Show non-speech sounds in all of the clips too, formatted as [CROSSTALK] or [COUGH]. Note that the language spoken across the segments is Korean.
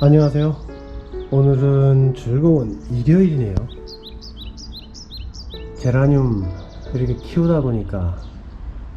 안녕하세요. 오늘은 즐거운 일요일이네요. 제라늄 이렇게 키우다 보니까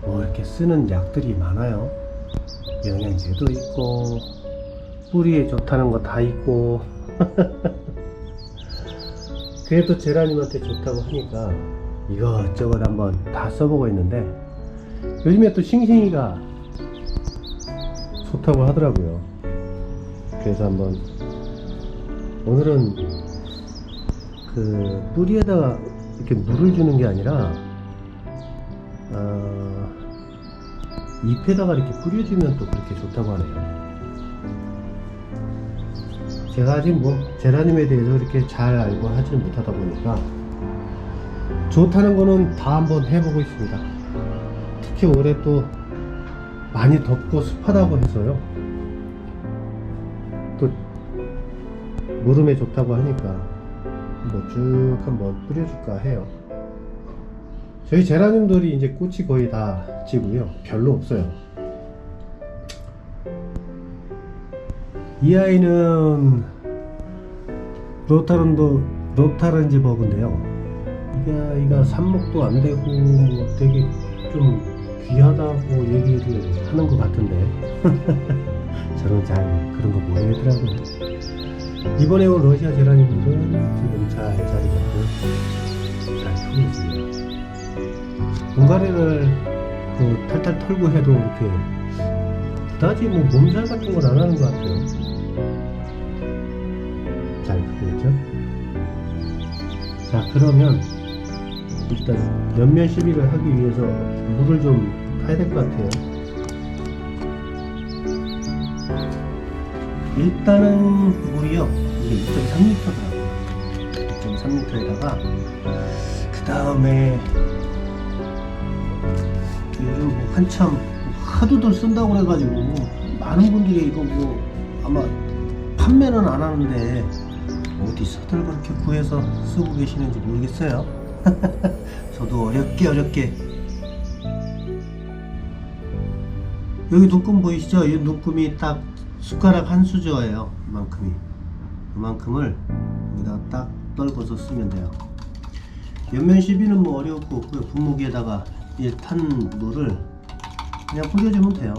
뭐 이렇게 쓰는 약들이 많아요. 영양제도 있고 뿌리에 좋다는 거 다 있고 [LAUGHS] 그래도 제라늄한테 좋다고 하니까 이것저것 한번 다 써보고 있는데 요즘에 또 싱싱이가 좋다고 하더라고요. 그래서 한번 오늘은 그 뿌리에다가 이렇게 물을 주는 게 아니라 어, 잎에다가 이렇게 뿌려주면 또 그렇게 좋다고 하네요. 제가 아직 뭐 제라늄에 대해서 이렇게 잘 알고 하지는 못하다 보니까 좋다는 거는 다 한번 해보고 있습니다. 특히 올해 또 많이 덥고 습하다고 해서요. 또 무름에 좋다고 하니까 뭐 쭉 한번 뿌려줄까 해요. 저희 제라늄들이 이제 꽃이 거의 다 지고요. 별로 없어요. 이 아이는 로타른도 로타른지 버그인데요. 이 아이가 삽목도 안 되고 뭐 되게 좀 귀하다고 얘기를 하는 것 같은데 [LAUGHS] 저는 잘 그런 거 모르겠더라고요. 이번에 온 러시아 제라늄들은 지금 잘 자리 잡고 잘 크고 있습니다. 분갈이를 그 탈탈 털고 해도 이렇게 그다지 뭐 몸살 같은 건 안 하는 것 같아요. 잘 크고 있죠? 자 그러면 일단 연면 시비를 하기 위해서 물을 좀 타야 될 것 같아요. 일단은 물이요. 이게 2.3리터더라고요. 2.3리터에다가 그 다음에 요즘 뭐 한참 하도들 쓴다고 그래가지고 많은 분들이 이거 뭐 아마 판매는 안 하는데 어디서 들 그렇게 구해서 쓰고 계시는지 모르겠어요 [LAUGHS] 저도 어렵게 어렵게 여기 눈금 보이시죠? 이 눈금이 딱 숟가락 한 수저예요. 이만큼이. 이만큼을 여기다 딱 떨궈서 쓰면 돼요. 옆면 시비는 뭐 어렵고 그 분무기에다가 이 탄 물을 그냥 뿌려주면 돼요.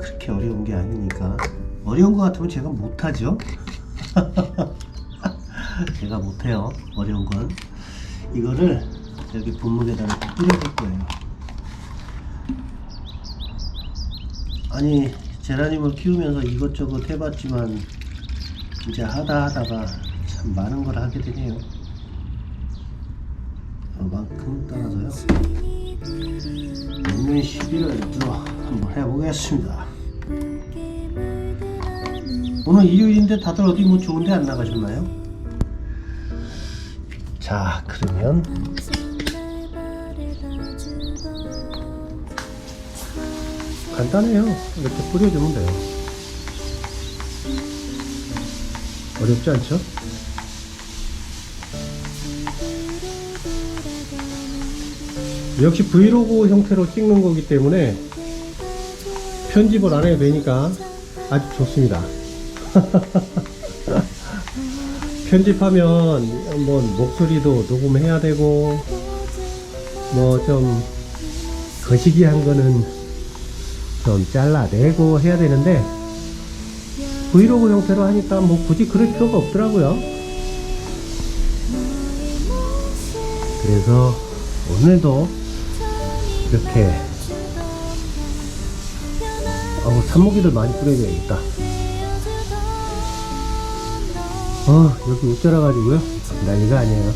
그렇게 어려운 게 아니니까. 어려운 거 같으면 제가 못하죠? [LAUGHS] [LAUGHS] 제가 못해요. 어려운 건. 이거를 여기 분무기에다 이렇게 뿌려줄 거예요. 아니 제라늄을 키우면서 이것저것 해봤지만 이제 하다 하다가 참 많은 걸 하게 되네요. 그만큼 따라서요. 시비를 또 한번 해보겠습니다. 오늘 일요일인데 다들 어디 뭐 좋은 데 안 나가셨나요? 자 그러면 간단해요. 이렇게 뿌려주면 돼요. 어렵지 않죠? 역시 브이로그 형태로 찍는 거기 때문에 편집을 안 해도 되니까 아주 좋습니다. [LAUGHS] 편집하면 뭐 목소리도 녹음해야 되고 뭐 좀 거시기한 거는 좀 잘라내고 해야 되는데 브이로그 형태로 하니까 뭐 굳이 그럴 필요가 없더라고요. 그래서 오늘도 이렇게 어우 산모기들 많이 뿌려줘야겠다. 어 여기 웃자라 가지고요 난리가 아니에요.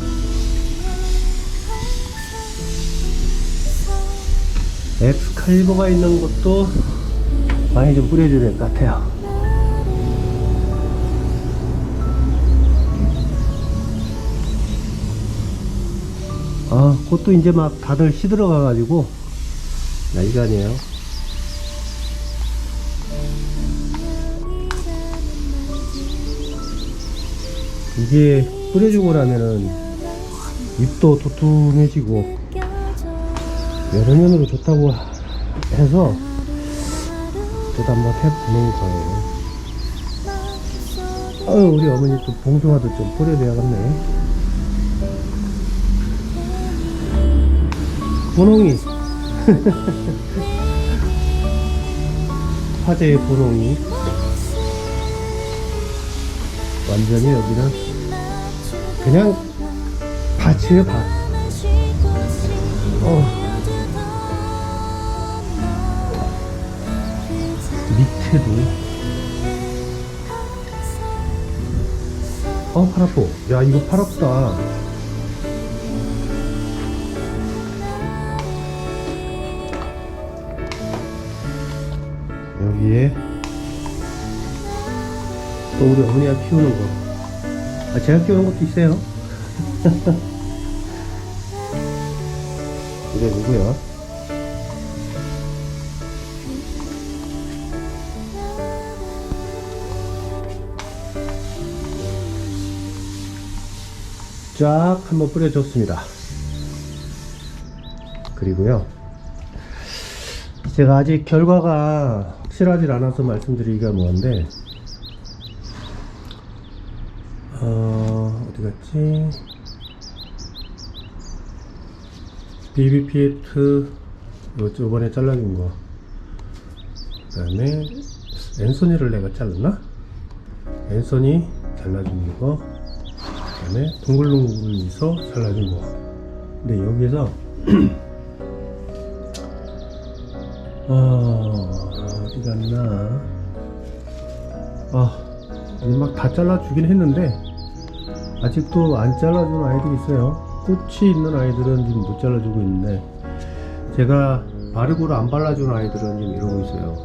엑스칼리버가 있는 것도 많이 좀 뿌려줘야 될 것 같아요. 아, 꽃도 이제 막 다들 시들어가가지고 난리가 아니에요. 이게 뿌려주고 나면은 입도 두툼해지고 여러 면으로 좋다고 해서 저도 한번 해보는 거예요. 아유 우리 어머니 또 봉숭아도 좀 뿌려줘야겠네. 분홍이 [LAUGHS] 화제의 분홍이 완전히 여기는 그냥 밭이에요 밭. 어. 밑에도 어 팔아포 야 이거 팔 아프다 여기에 또 우리 어머니가 키우는 거 아, 제가 키우는 것도 있어요 [LAUGHS] 이게 누구야? 쫙 한번 뿌려줬습니다. 그리고요. 제가 아직 결과가 확실하지 않아서 말씀드리기가 뭐한데, 어, 어디 갔지? BBP트, 요 저번에 잘라준 거. 그 다음에, 앤소니를 내가 잘랐나? 앤소니 잘라준 거. 그 다음에 둥글둥글 미소 잘라준 거. 근데 여기서 어, [CLEARS THROAT] 어디 갔나? 아, 막 다 잘라주긴 했는데 아직도 안 잘라준 아이들이 있어요. 꽃이 있는 아이들은 지금 못 잘라주고 있는데 제가 바르고를 안 발라준 아이들은 지금 이러고 있어요.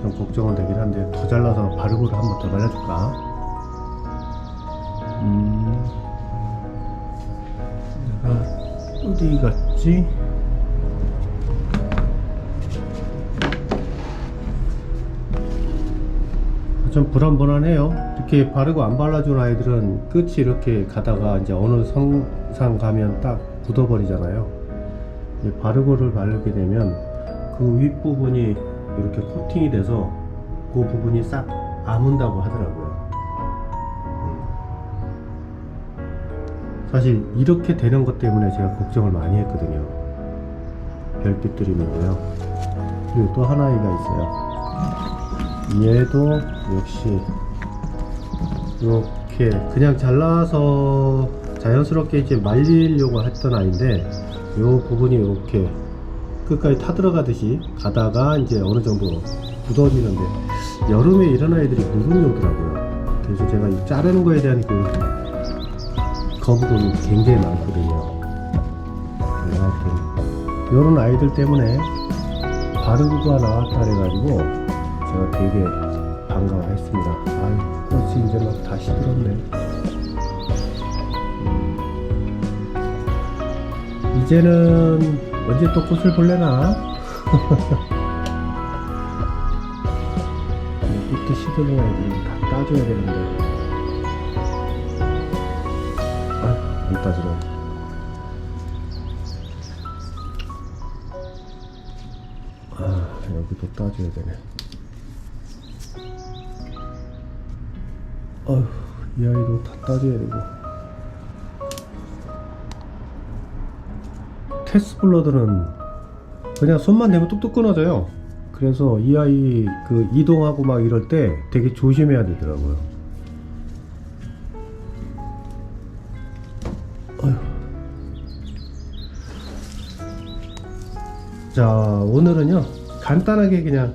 좀 걱정은 되긴 한데 더 잘라서 바르고를 한번 더 발라줄까? 음, 내가 어디 갔지? 좀 불안불안해요. 이렇게 바르고 안 발라준 아이들은 끝이 이렇게 가다가 이제 어느 성상 가면 딱 굳어버리잖아요. 이 바르고를 바르게 되면 그 윗부분이 이렇게 코팅이 돼서 그 부분이 싹 아문다고 하더라고요. 사실 이렇게 되는 것 때문에 제가 걱정을 많이 했거든요. 별빛 드림이고요. 그리고 또 하나이가 있어요. 얘도 역시 이렇게 그냥 잘라서 자연스럽게 이제 말리려고 했던 아이인데 이 부분이 이렇게 끝까지 타들어가듯이 가다가 이제 어느 정도 굳어지는데 여름에 이런 아이들이 무름이 오더라고요. 그래서 제가 이 자르는 거에 대한 그 거부감이 굉장히 많거든요. 네, 하여튼 이런 아이들 때문에 바르고가 나왔다 그래가지고 제가 되게 반가워했습니다. 아유 꽃이 이제 막 다 시 들었네. 음. 이제는 언제 또 꽃을 볼래나? [LAUGHS] 꽃도 아이들 다 따줘야 되는데. 아, 안 따지네. 아, 여기도 따줘야 되네. 어휴, 이 아이도 다 따줘야 되고. 테스블러드는 그냥 손만 대면 뚝뚝 끊어져요. 그래서 이 아이 그 이동하고 막 이럴 때 되게 조심해야 되더라고요. 자, 오늘은요, 간단하게 그냥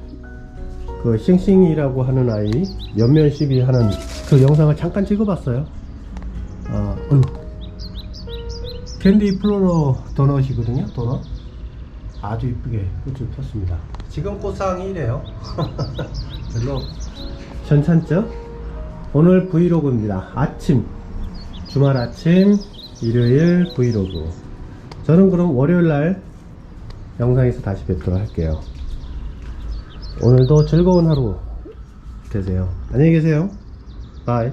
그 싱싱이라고 하는 아이 연면 시비 하는 그 영상을 잠깐 찍어봤어요. 아, 어휴. 캔디 플로러 도넛이거든요, 도넛. 아주 이쁘게 꽃을 폈습니다. 지금 꽃상이 이래요. [LAUGHS] 별로 괜찮죠? 오늘 브이로그입니다. 아침, 주말 아침, 일요일 브이로그. 저는 그럼 월요일 날 영상에서 다시 뵙도록 할게요. 오늘도 즐거운 하루 되세요. 안녕히 계세요. 바이.